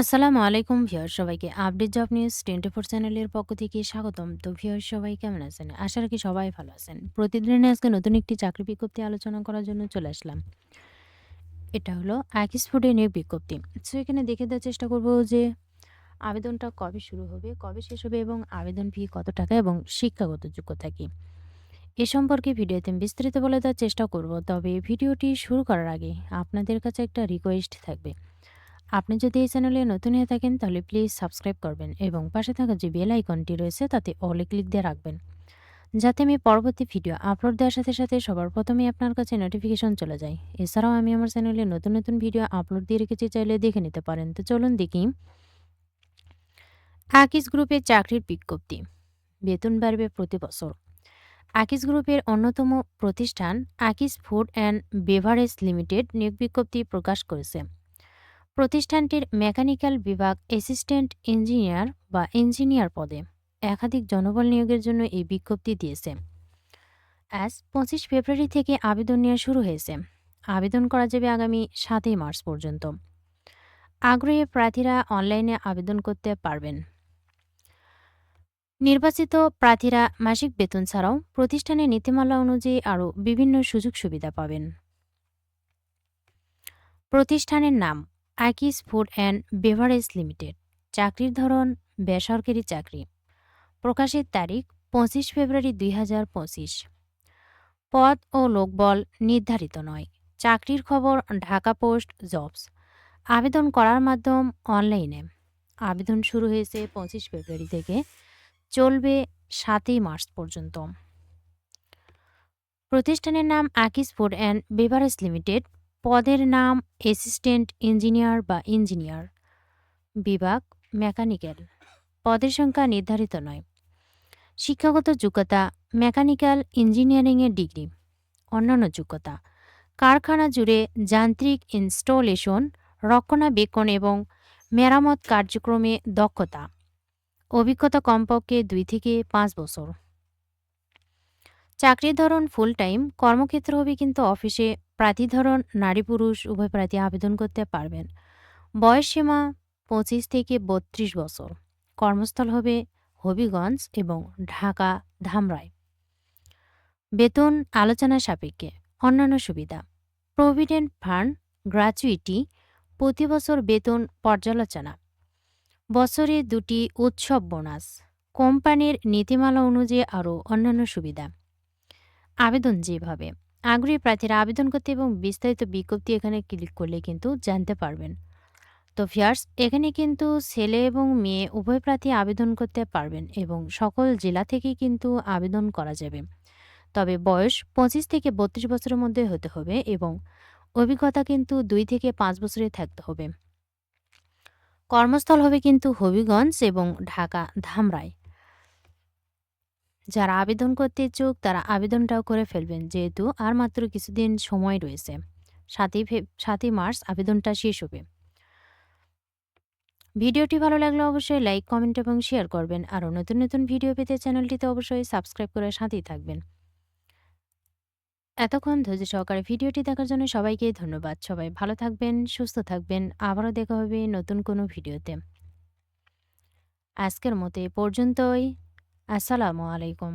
আসসালামু আলাইকুম ভিউয়ার সবাইকে update job news twenty four চ্যানেলের পক্ষ থেকে স্বাগতম। তো ভিউয়ার সবাই কেমন আছেন? আশা রাখি সবাই ভালো আছেন। প্রতিদিনের আজকে নতুন একটি চাকরি বিজ্ঞপ্তি আলোচনা করার জন্য চলে আসলাম। এটা হলো আকিস ফুডে নিয়োগ বিজ্ঞপ্তি। সো এখানে দেখে দেওয়ার চেষ্টা করব যে আবেদনটা কবে শুরু হবে, কবে শেষ হবে এবং আবেদন ফি কত টাকা এবং শিক্ষাগত যোগ্যতা কী? এ সম্পর্কে ভিডিওতে বিস্তারিত বলে দেওয়ার চেষ্টা করব, তবে ভিডিওটি শুরু করার আগে আপনাদের কাছে একটা রিকোয়েস্ট থাকবে। আপনি যদি এই চ্যানেলে নতুন হয়ে থাকেন, তাহলে প্লিজ সাবস্ক্রাইব করবেন এবং পাশে থাকা যে বেল আইকনটি রয়েছে, তাতে অলে ক্লিক দিয়ে রাখবেন। যাতে আমি পরবর্তী ভিডিও আপলোড দেওয়ার সাথে সাথে সবার প্রথমে আপনার কাছে নোটিফিকেশন চলে যায়। এছাড়াও আমি আমার চ্যানেলে নতুন নতুন ভিডিও আপলোড দিয়ে রেখেছি, চাইলে দেখে নিতে পারেন। তো চলুন দেখি। আকিস গ্রুপের চাকরির বিজ্ঞপ্তি। বেতন বাড়বে প্রতি বছর। আকিস গ্রুপের অন্যতম প্রতিষ্ঠান আকিস ফুড অ্যান্ড বেভারেজ লিমিটেড নিয়োগ বিজ্ঞপ্তি প্রকাশ করেছে। প্রতিষ্ঠানটির মেকানিক্যাল বিভাগ অ্যাসিস্ট্যান্ট ইঞ্জিনিয়ার বা ইঞ্জিনিয়ার পদে একাধিক জনবল নিয়োগের জন্য এই বিজ্ঞপ্তি দিয়েছে। আজ পঁচিশ ফেব্রুয়ারি থেকে আবেদন নেওয়া শুরু হয়েছে। আবেদন করা যাবে আগামী সাতই মার্চ পর্যন্ত। আগ্রহী প্রার্থীরা অনলাইনে আবেদন করতে পারবেন। নির্বাচিত প্রার্থীরা মাসিক বেতন ছাড়াও প্রতিষ্ঠানের নীতিমালা অনুযায়ী আরও বিভিন্ন সুযোগ সুবিধা পাবেন। প্রতিষ্ঠানের নাম আকিস ফুড অ্যান্ড বেভারেজ লিমিটেড, চাকরির ধরন, বেসরকারি চাকরি। প্রকাশের তারিখ, পঁচিশ ফেব্রুয়ারি দুই হাজার পঁচিশ। পদ ও লোকবল নির্ধারিত নয়। চাকরির খবর, ঢাকা পোস্ট, জবস। আবেদন করার মাধ্যম অনলাইনে। আবেদন শুরু হয়েছে পঁচিশ ফেব্রুয়ারি থেকে, চলবে সাতই মার্চ পর্যন্ত। প্রতিষ্ঠানের নাম আকিস ফুড অ্যান্ড বেভারেজ লিমিটেড। পদের নাম অ্যাসিস্ট্যান্ট ইঞ্জিনিয়ার বা ইঞ্জিনিয়ার। বিভাগ মেকানিক্যাল। পদের সংখ্যা নির্ধারিত নয়। শিক্ষাগত যোগ্যতা, মেকানিক্যাল ইঞ্জিনিয়ারিংয়ের ডিগ্রি। অন্যান্য যোগ্যতা, কারখানা জুড়ে যান্ত্রিক ইনস্টলেশন, রক্ষণাবেক্ষণ এবং মেরামত কার্যক্রমে দক্ষতা। অভিজ্ঞতা কমপক্ষে দুই থেকে পাঁচ বছর। চাকরির ধরন ফুল টাইম কর্মক্ষেত্র হবে কিন্তু অফিসে প্রার্থী ধরন নারী পুরুষ, উভয় প্রার্থী আবেদন করতে পারবেন। বয়স সীমা পঁচিশ থেকে বত্রিশ বছর। কর্মস্থল হবে হবিগঞ্জ এবং ঢাকা ধামরাই। বেতন আলোচনা সাপেক্ষে অন্যান্য সুবিধা। প্রভিডেন্ট ফান্ড গ্র্যাচুইটি প্রতি বছর বেতন পর্যালোচনা। বছরে দুটি উৎসব বোনাস। কোম্পানির নীতিমালা অনুযায়ী আরও অন্যান্য সুবিধা। আবেদন যেভাবে আগ্রহী প্রার্থীরা আবেদন করতে এবং বিস্তারিত বিজ্ঞপ্তি এখানে ক্লিক করলে কিন্তু জানতে পারবেন। তো ফিয়ার্স এখানে কিন্তু ছেলে এবং মেয়ে উভয় প্রার্থী আবেদন করতে পারবেন এবং সকল জেলা থেকে কিন্তু আবেদন করা যাবে। তবে বয়স পঁচিশ থেকে বত্রিশ বছরের মধ্যে হতে হবে এবং অভিজ্ঞতা কিন্তু দুই থেকে পাঁচ বছরে থাকতে হবে। কর্মস্থল হবে কিন্তু হবিগঞ্জ এবং ঢাকা ধামরাই যারা আবেদন করতে ইচ্ছুক, তারা আবেদনটাও করে ফেলবেন। যেহেতু আর মাত্র কিছুদিন সময় রয়েছে, সাতই সাতই মার্চ আবেদনটা শেষ হবে। ভিডিওটি ভালো লাগলে অবশ্যই লাইক, কমেন্ট এবং শেয়ার করবেন। আরও নতুন নতুন ভিডিও পেতে চ্যানেলটিতে অবশ্যই সাবস্ক্রাইব করে সাথেই থাকবেন। এতক্ষণ ধৈর্য সহকারে ভিডিওটি দেখার জন্য সবাইকে ধন্যবাদ। সবাই ভালো থাকবেন, সুস্থ থাকবেন। আবারও দেখা হবে নতুন কোনো ভিডিওতে। আজকের মতো এ পর্যন্তই। আসসালামু আলাইকুম।